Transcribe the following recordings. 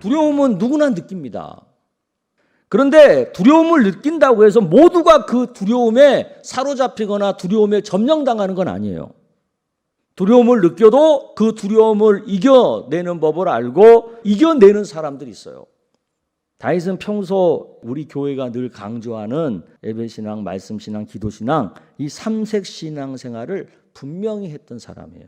두려움은 누구나 느낍니다. 그런데 두려움을 느낀다고 해서 모두가 그 두려움에 사로잡히거나 두려움에 점령당하는 건 아니에요. 두려움을 느껴도 그 두려움을 이겨내는 법을 알고 이겨내는 사람들이 있어요. 다윗은 평소 우리 교회가 늘 강조하는 예배신앙, 말씀신앙, 기도신앙 이 삼색 신앙 생활을 분명히 했던 사람이에요.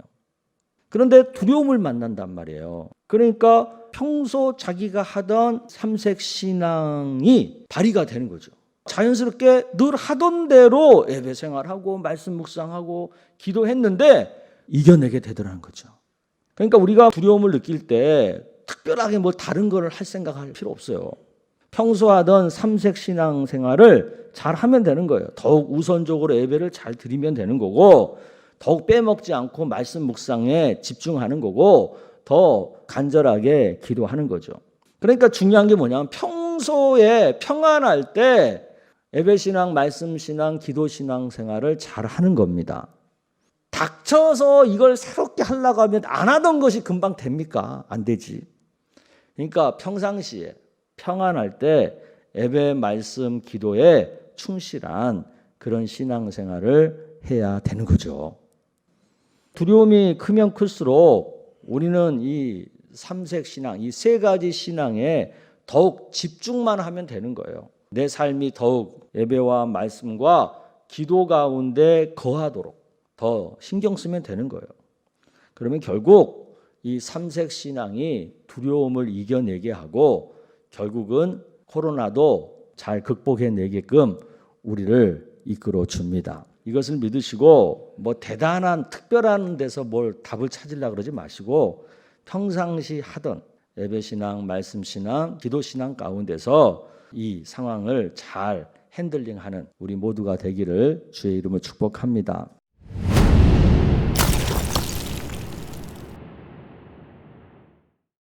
그런데 두려움을 만난단 말이에요. 그러니까 평소 자기가 하던 삼색 신앙이 발휘가 되는 거죠. 자연스럽게 늘 하던 대로 예배 생활하고 말씀 묵상하고 기도했는데 이겨내게 되더라는 거죠. 그러니까 우리가 두려움을 느낄 때 특별하게 뭐 다른 걸 할 생각할 필요 없어요. 평소 하던 삼색 신앙 생활을 잘 하면 되는 거예요. 더욱 우선적으로 예배를 잘 드리면 되는 거고 더욱 빼먹지 않고 말씀 묵상에 집중하는 거고 더 간절하게 기도하는 거죠. 그러니까 중요한 게 뭐냐면 평소에 평안할 때 예배 신앙, 말씀 신앙, 기도 신앙 생활을 잘 하는 겁니다. 닥쳐서 이걸 새롭게 하려고 하면 안 하던 것이 금방 됩니까? 안 되지. 그러니까 평상시에 평안할 때 예배 말씀 기도에 충실한 그런 신앙 생활을 해야 되는 거죠. 두려움이 크면 클수록 우리는 이 삼색 신앙, 이 세 가지 신앙에 더욱 집중만 하면 되는 거예요. 내 삶이 더욱 예배와 말씀과 기도 가운데 거하도록 더 신경 쓰면 되는 거예요. 그러면 결국 이 삼색 신앙이 두려움을 이겨내게 하고 결국은 코로나도 잘 극복해내게끔 우리를 이끌어 줍니다. 이것을 믿으시고 뭐 대단한 특별한 데서 뭘 답을 찾으려 그러지 마시고 평상시 하던 예배 신앙, 말씀 신앙, 기도 신앙 가운데서 이 상황을 잘 핸들링하는 우리 모두가 되기를 주의 이름으로 축복합니다.